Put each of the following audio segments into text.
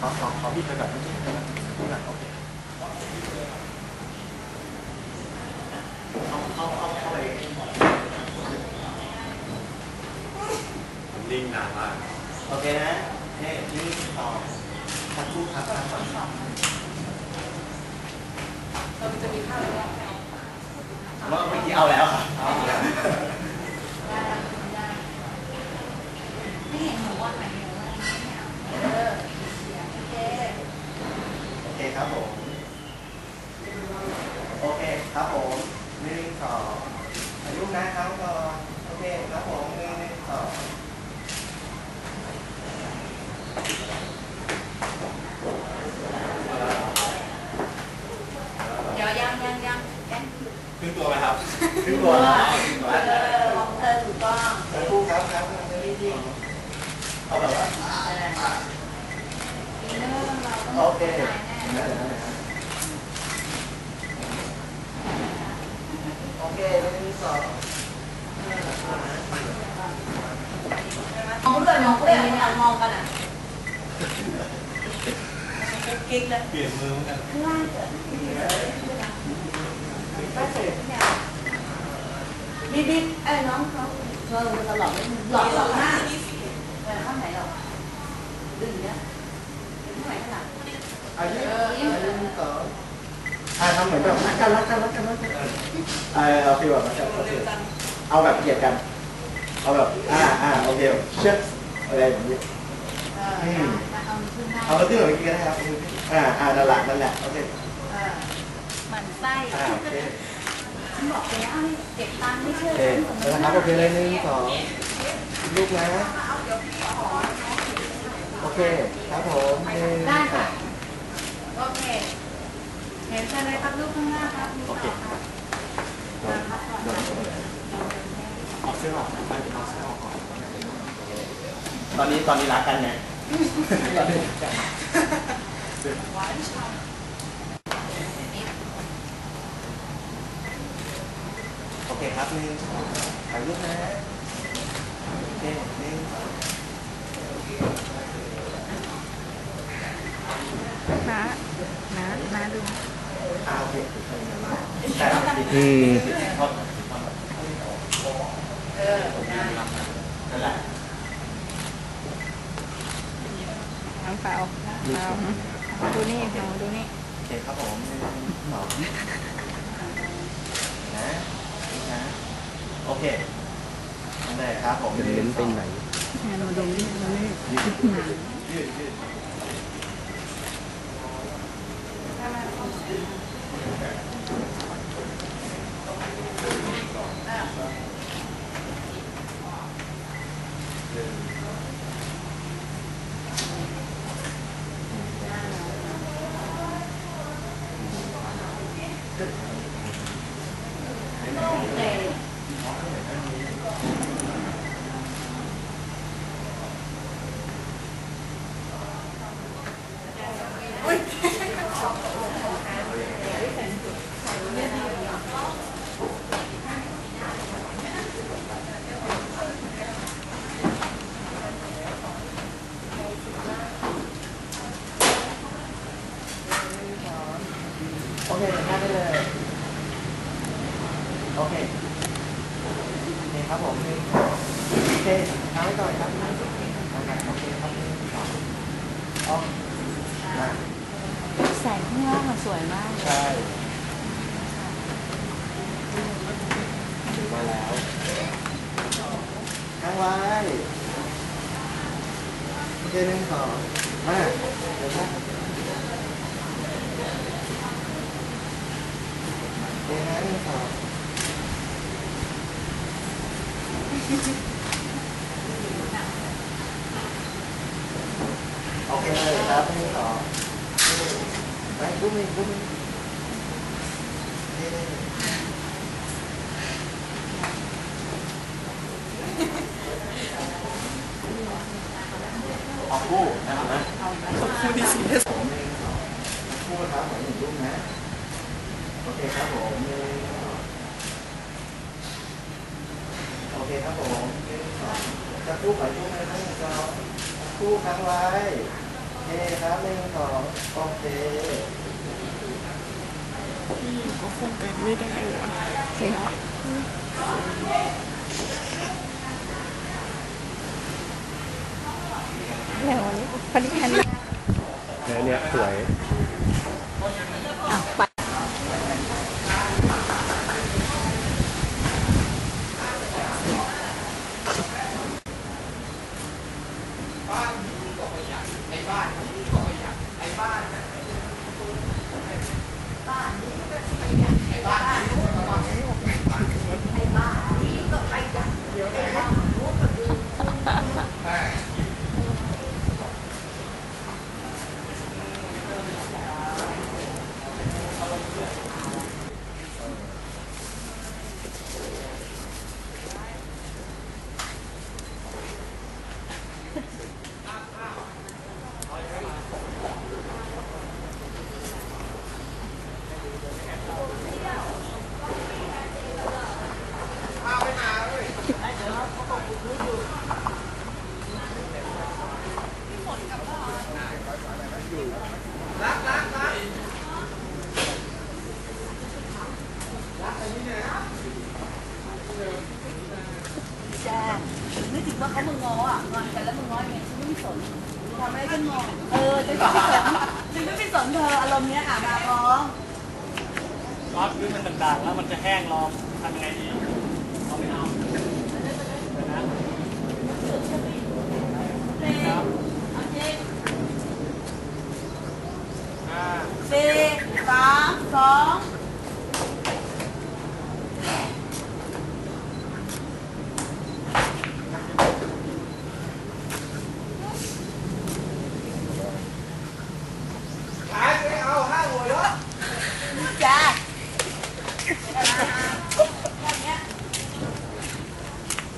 ขอขอขอพี่ไปแบบนี้ไปแบบนี้หน่อยโอเคเอาเอาเอาเข้าไปผมนิ่งนานมากโอเคนะเนี่นี่ต่อทักคู่ครับทักก่อนเราจะมีภาพอะไรบ้างว่าเมื่อกี้เอาแล้วครับเอาแล้ว ไม่เห็นหนูว่าไหนหนูว่าเออโอเค โอเคครับผม โอเคครับผมหนึ่งสองอายุนะครับก่อนโอเคครับผมหนึ่งสอง เดี๋ยวยังยังยังยัง ขึ้นตัวไหมครับ ขึ้นตัวแล้วเออของเธอถูกต้องทักคู่ครั บครับเอาแบบว่าเอออินเนอร์เราต้องโอเคถ่ายแน่โอเคหนึ่งสองมองเลยมองเลยไม่เอามองกันอะกิ๊กเลยเปลี่ยนมือเหมือนกันข้างล่างเกิดบิ๊บบิ๊บไอ้น้องเขาเธอจะหลอกหลอกหลอกหน้าเออข้างไหนหรอกดึงเนี่ยดึงข้างไหนข้างหลังอายุอายุหนึ่งสองอ่าทำเหมือนแบบรักกันรักกันรักกันรักกันเออเอาฟีลแบบนั้นโอเคเอาแบบเกลียดกัน เอาแบบอ่าอ่าโอเคเช็คอะไรแบบนี้เออจะเอาขึ้นได้เอาที่แบบเมื่อกี้ก็ได้ครับอ่าอ่านั่นแหละนั่นแหละโอเคเออหมันไส้อ่าโอเคฉันบอกไปแล้วให้เก็บตังค์ไม่ เคแล้วนะครับโอเคเลยหนึ่งสองลูกนะ โอเค ครับผมหนึ่งได้ค่ะโอเค เห็นอะไรครับลูกข้างหน้าครับโอเคโดนโดนเอาเสื้อออกไปเอาเสื้อออกก่อน ตอนนี้ตอนนี้รักกันไง ตอนนี้รักกันโอเคครับหนึ่งสองถ่ายรูปนะโอเคหนึ่งสอง น้าน้าน้าดู อ่าโอเคแต่ละที อืม เออได้ นั่นแหละ น้องเปล่าเปล่ามาดูนี่มาดูนี่ โอเคครับผมหนึ่งสองนะ นี่นะ โอเคนั่นแหละครับผมจะเน้นไปไหนมาดูนี่มานี่ยืดยืดโอเคทำได้เลย โอเค โอเคครับผมหนึ่งโอเคทำไว้ก่อนครับโอเคครับหนึ่งสอง อ๋อมาแสงข้างล่างมันสวยมากเลยใช่ถึงมาแล้วค้างไว้โอเคหนึ่งสองมาเดี๋ยวนะโอเคนะหนึ่งสองโอเคเลยครับหนึ่งสอง ไปบุ้มอีกบุ้มอีกนี่ออกคู่นะครับนะคู่ที่สี่ผมหนึ่งสองคู่ครับผมหนึ่งรูปนะ โอเคครับผมหนึ่งสองโอเคครับผมหนึ่งสองจะคู่ไปคู่ไหมหนึ่งสองคู่ค้างไว้เคครับหนึ่งสองโอเค ก็คงเป็นไม่ได้วะเสียแล้ววันนี้พอดีอันนี้เนี่ยเนี่ยสวยอะไป บ้านา นึกถึงว่าเขามึงง้ออะงอนกันแล้วมึงง้อยังไงฉันไม่สนทำอะไรฉันงอเออฉันไม่สนฉันไม่สนเธออารมณ์เนี้ยอะมาร้องร้อนพื้นมันด่างๆแล้วมันจะแห้งร้องทำยังไงดีเอาไม่เอา เซ่เอาเจ๊ อ่า สี่สามสอง ขายไม่เอาห้าหัวเยอะ จ้า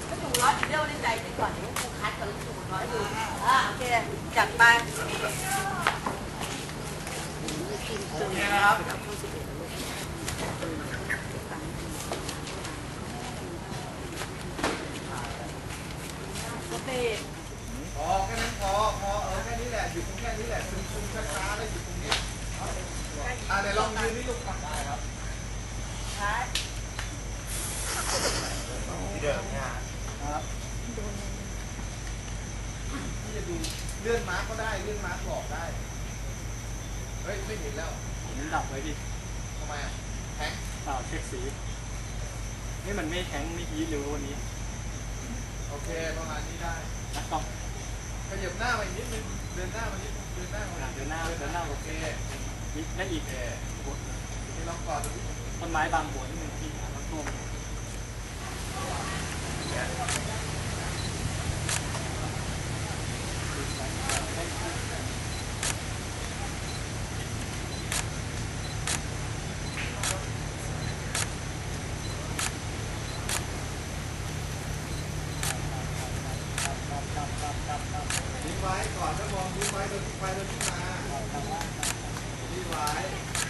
ก็ถูกร้อยเดียวในใจไปก่อนเดี๋ยวกูคัดกับลูกถูกร้อยดูอ่าโอเคจัดไป โอเคนะครับ สเตจ พอแค่นั้นพอพอเออแค่นี้แหละหยุดตรงแค่นี้แหละซึมซึมช้าๆแล้วหยุดตรงนี้ อ่าเดี๋ยวลองยืนนี่ลูกได้ครับท้ายที่เดิมเนี่ยครับที่จะดูเลื่อนมาร์กก็ได้เลื่อนมาร์กบอกได้ เฮ้ยไม่เห็นแล้วผมดับไว้ดิทำไมอะแทงเปล่าเช็คสีนี่มันไม่แข็งไม่ยีดเลยวันนี้ โอเคประมาณนี้ได้นักกล้องขยับหน้าไปนิดนึงเดินหน้ามานิดเดินหน้ามาอะเดินหน้าเดินหน้าโอเค มีและอีกโอเคนี่ลองกอดต้นไม้บางหัวนิดนึงที่น้ำท่วมไว้ก่อนถ้ามองทิ้งไว้เดินไปเดินมา July.